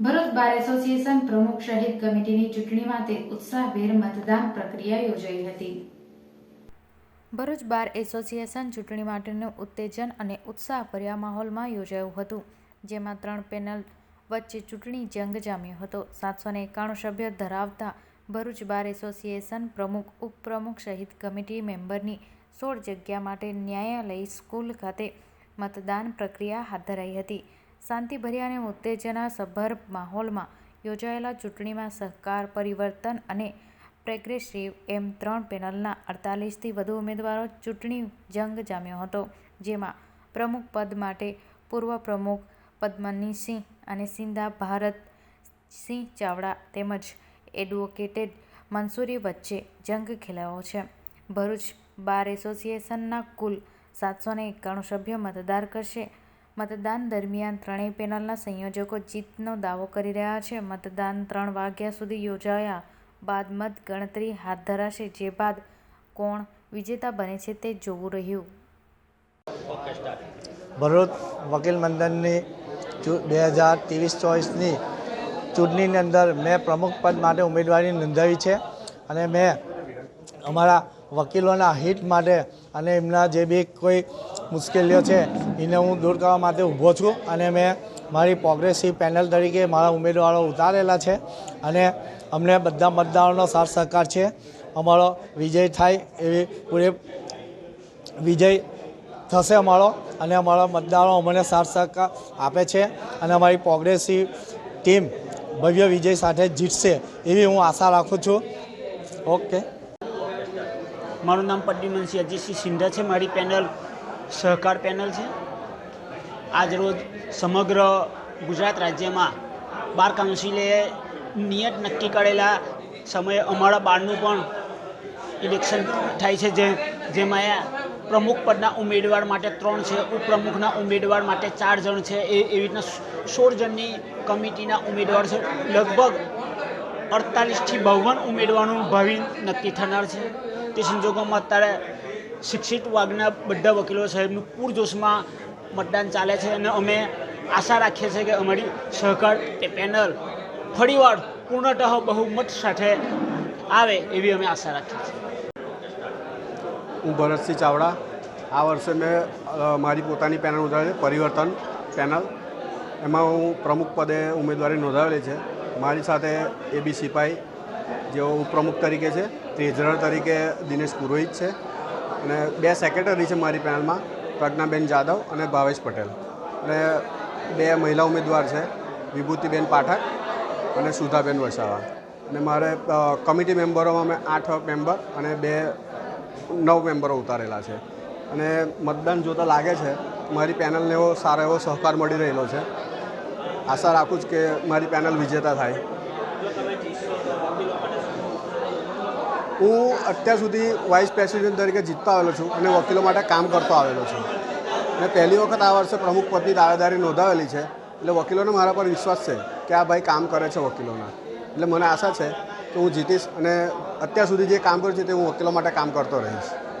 Bharuch bar association પ્રમુખ શહીદ કમિટીની ચૂંટણી તે ઉત્સાહભેર મતદાન પ્રક્રિયા યોજાઈ હતી. ભરૂચ બાર એસોસિએશન ચૂંટણી માટેનું ઉત્તેજન અને ઉત્સાહભર્યા માહોલમાં યોજાયું હતું, જેમાં ત્રણ પેનલ વચ્ચે ચૂંટણી જંગ જામ્યો હતો. સાતસો ને એકાણું સભ્ય ધરાવતા ભરૂચ બાર એસોસિએશન પ્રમુખ, ઉપપ્રમુખ સહિત કમિટી મેમ્બરની સોળ જગ્યા માટે ન્યાયાલય સ્કૂલ ખાતે મતદાન પ્રક્રિયા હાથ ધરાઈ હતી. શાંતિભર્યા અને ઉત્તેજનાસભર માહોલમાં યોજાયેલા ચૂંટણીમાં સહકાર, પરિવર્તન અને પ્રેગ્રેસિવ એમ ત્રણ પેનલના અડતાલીસથી વધુ ઉમેદવારો ચૂંટણી જંગ જામ્યો હતો, જેમાં પ્રમુખ પદ માટે પૂર્વ પ્રમુખ પદ્મનીસિંહ અને સિંધા ભારત સિંહ ચાવડા તેમજ એડવોકેટેડ મંસૂરી વચ્ચે જંગ ખેલાયો છે. ભરૂચ બાર એસોસિએશનના કુલ સાતસો ને એકાણું સભ્યો મતદાર કરશે. મતદાન દરમિયાન ત્રણેય પેનલના સંયોજકો જીતનો દાવો કરી રહ્યા છે. મતદાન ત્રણ વાગ્યા સુધી યોજાયા બાદ મત ગણતરી હાથ ધરાશે, જે બાદ કોણ વિજેતા બને છે તે જોવું રહ્યું. ભરૂચ વકીલ મંડળની બે હજાર ત્રેવીસ ચોવીસની ચૂંટણીની અંદર મેં પ્રમુખ પદ માટે ઉમેદવારી નોંધાવી છે અને મેં અમારા વકીલોના હિત માટે અને એમના જે બી કોઈ મુશ્કેલીઓ છે, એને હું દૂર કરવા માટે ઊભો છું અને મેં મારી પ્રોગ્રેસિવ પેનલ તરીકે મારા ઉમેદવારો ઉતારેલા છે અને અમને બધા મતદારોનો સાથ સહકાર છે. અમારો વિજય થાય એવી પૂરે વિજય થશે અમારો અને અમારા મતદારો અમને સાથ સહકાર આપે છે અને અમારી પ્રોગ્રેસિવ ટીમ ભવ્ય વિજય સાથે જીતશે એવી હું આશા રાખું છું. ઓકે મારું નામ પ્રદ્યુમનસિંહ અજીતસિંહ સિંધા છે. મારી પેનલ સહકાર પેનલ છે. આજરોજ સમગ્ર ગુજરાત રાજ્યમાં બાર કાઉન્સિલે નિયત નક્કી કરેલા સમયે અમારા બારનું પણ ઇલેક્શન થાય છે, જે જેમાં પ્રમુખ પદના ઉમેદવાર માટે ત્રણ છે, ઉપપ્રમુખના ઉમેદવાર માટે ચાર જણ છે. એ એવી રીતના સોળ જણની કમિટીના ઉમેદવાર છે. લગભગ અડતાલીસથી બાવન ઉમેદવારનું ભાવિ નક્કી થનાર છે. તે સંજોગોમાં અત્યારે શિક્ષિત વર્ગના બધા વકીલો સાહેબનું પૂરજોશમાં મતદાન ચાલે છે અને અમે આશા રાખીએ છીએ કે અમારી સહકાર તે પેનલ ફરીવાર પૂર્ણતઃ બહુમત સાથે આવે એવી અમે આશા રાખીએ છીએ. હું ભરતસિંહ ચાવડા. આ વર્ષે મેં મારી પોતાની પેનલ નોંધાવેલી છે, પરિવર્તન પેનલ. એમાં હું પ્રમુખ પદે ઉમેદવારી નોંધાવેલી છે. મારી સાથે એબી સિપાઈ જેઓ ઉપપ્રમુખ તરીકે છે. ટ્રેઝરર તરીકે દિનેશ પુરોહિત છે અને બે સેક્રેટરી છે મારી પેનલમાં, પ્રજ્ઞાબેન જાદવ અને ભાવેશ પટેલ. અને બે મહિલા ઉમેદવાર છે, વિભૂતિબેન પાઠક અને સુધાબેન વસાવા. અને મારે કમિટી મેમ્બરોમાં મેં આઠ મેમ્બર અને બે, નવ મેમ્બરો ઉતારેલા છે. અને મતદાન જોતાં લાગે છે, મારી પેનલને એવો સારો એવો સહકાર મળી રહેલો છે. આશા રાખું છું કે મારી પેનલ વિજેતા થાય. હું અત્યાર સુધી વાઇસ પ્રેસિડેન્ટ તરીકે જીતતો આવેલો છું અને વકીલો માટે કામ કરતો આવેલો છું. અને પહેલી વખત આ વર્ષે પ્રમુખ પદની દાવેદારી નોંધાવેલી છે, એટલે વકીલોને મારા પર વિશ્વાસ છે કે આ ભાઈ કામ કરે છે વકીલોના. એટલે મને આશા છે કે હું જીતીશ અને અત્યાર સુધી જે કામ કર્યું છે તે હું વકીલો માટે કામ કરતો રહીશ.